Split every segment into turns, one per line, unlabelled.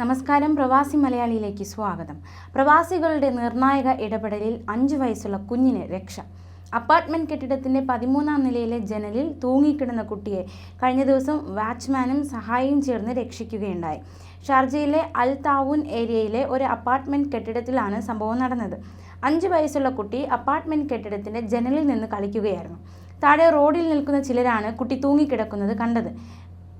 നമസ്കാരം. പ്രവാസി മലയാളിയിലേക്ക് സ്വാഗതം. പ്രവാസികളുടെ നിർണായക ഇടപെടലിൽ അഞ്ചു വയസ്സുള്ള കുഞ്ഞിന് രക്ഷ. അപ്പാർട്ട്മെന്റ് കെട്ടിടത്തിന്റെ പതിമൂന്നാം നിലയിലെ ജനലിൽ തൂങ്ങിക്കിടന്ന കുട്ടിയെ കഴിഞ്ഞ ദിവസം വാച്ച്മാനും സഹായിയും ചേർന്ന് രക്ഷിക്കുകയുണ്ടായി. ഷാർജയിലെ അൽ താവൂൻ ഏരിയയിലെ ഒരു അപ്പാർട്ട്മെന്റ് കെട്ടിടത്തിലാണ് സംഭവം നടന്നത്. അഞ്ചു വയസ്സുള്ള കുട്ടി അപ്പാർട്ട്മെന്റ് കെട്ടിടത്തിന്റെ ജനലിൽ നിന്ന് കളിക്കുകയായിരുന്നു. താഴെ റോഡിൽ നിൽക്കുന്ന ചിലരാണ് കുട്ടി തൂങ്ങിക്കിടക്കുന്നത് കണ്ടത്.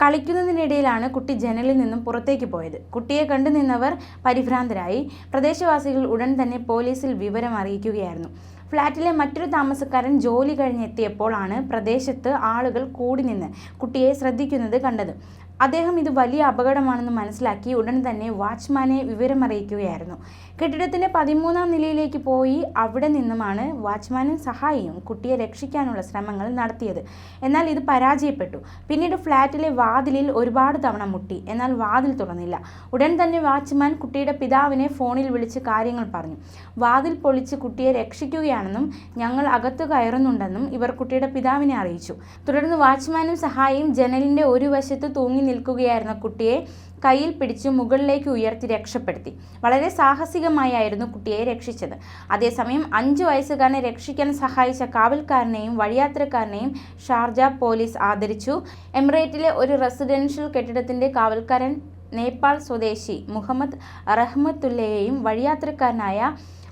കളിക്കുന്നതിനിടയിലാണ് കുട്ടി ജനലിൽ നിന്നും പുറത്തേക്ക് പോയത്. കുട്ടിയെ കണ്ടു നിന്നവർ പരിഭ്രാന്തരായി. പ്രദേശവാസികൾ ഉടൻ തന്നെ പോലീസിൽ വിവരം അറിയിക്കുകയായിരുന്നു. ഫ്ളാറ്റിലെ മറ്റൊരു താമസക്കാരൻ ജോലി കഴിഞ്ഞെത്തിയപ്പോഴാണ് പ്രദേശത്ത് ആളുകൾ കൂടി നിന്ന് കുട്ടിയെ ശ്രദ്ധിക്കുന്നത് കണ്ടത്. അദ്ദേഹം ഇത് വലിയ അപകടമാണെന്ന് മനസ്സിലാക്കി ഉടൻ തന്നെ വാച്ച്മാനെ വിവരമറിയിക്കുകയായിരുന്നു. കെട്ടിടത്തിന്റെ പതിമൂന്നാം നിലയിലേക്ക് പോയി അവിടെ നിന്നുമാണ് വാച്ച്മാനും സഹായിയും കുട്ടിയെ രക്ഷിക്കാനുള്ള ശ്രമങ്ങൾ നടത്തിയത്. എന്നാൽ ഇത് പരാജയപ്പെട്ടു. പിന്നീട് ഫ്ലാറ്റിലെ വാതിലിൽ ഒരുപാട് തവണ മുട്ടി. എന്നാൽ വാതിൽ തുറന്നില്ല. ഉടൻ തന്നെ വാച്ച്മാൻ കുട്ടിയുടെ പിതാവിനെ ഫോണിൽ വിളിച്ച് കാര്യങ്ങൾ പറഞ്ഞു. വാതിൽ പൊളിച്ച് കുട്ടിയെ രക്ഷിക്കുകയാണെന്നും ഞങ്ങൾ അകത്ത് കയറുന്നുണ്ടെന്നും ഇവർ കുട്ടിയുടെ പിതാവിനെ അറിയിച്ചു. തുടർന്ന് വാച്ച്മാനും സഹായിയും ജനലിന്റെ ഒരു വശത്ത് തൂങ്ങി നിൽക്കുകയായിരുന്ന കുട്ടിയെ കയ്യിൽ പിടിച്ച് മുകളിലേക്ക് ഉയർത്തി രക്ഷപ്പെടുത്തി. വളരെ സാഹസികമായായിരുന്നു കുട്ടിയെ രക്ഷിച്ചത്. അതേസമയം അഞ്ചു വയസ്സുകാരനെ രക്ഷിക്കാൻ സഹായിച്ച കാവൽക്കാരനെയും വഴിയാത്രക്കാരനെയും ഷാർജ പോലീസ് ആദരിച്ചു. എമിറേറ്റിലെ ഒരു റെസിഡൻഷ്യൽ കെട്ടിടത്തിന്റെ കാവൽക്കാരൻ നേപ്പാൾ സ്വദേശി മുഹമ്മദ് റഹ്മത്തുല്ലയെയും വഴിയാത്രക്കാരനായ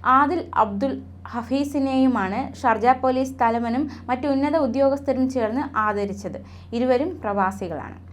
ആദിൽ അബ്ദുൽ ഹഫീസിനെയുമാണ് ഷർജ പോലീസ് തലവനും മറ്റു ഉന്നത ഉദ്യോഗസ്ഥരും ചേർന്ന് ആദരിച്ചത്. ഇരുവരും പ്രവാസികളാണ്.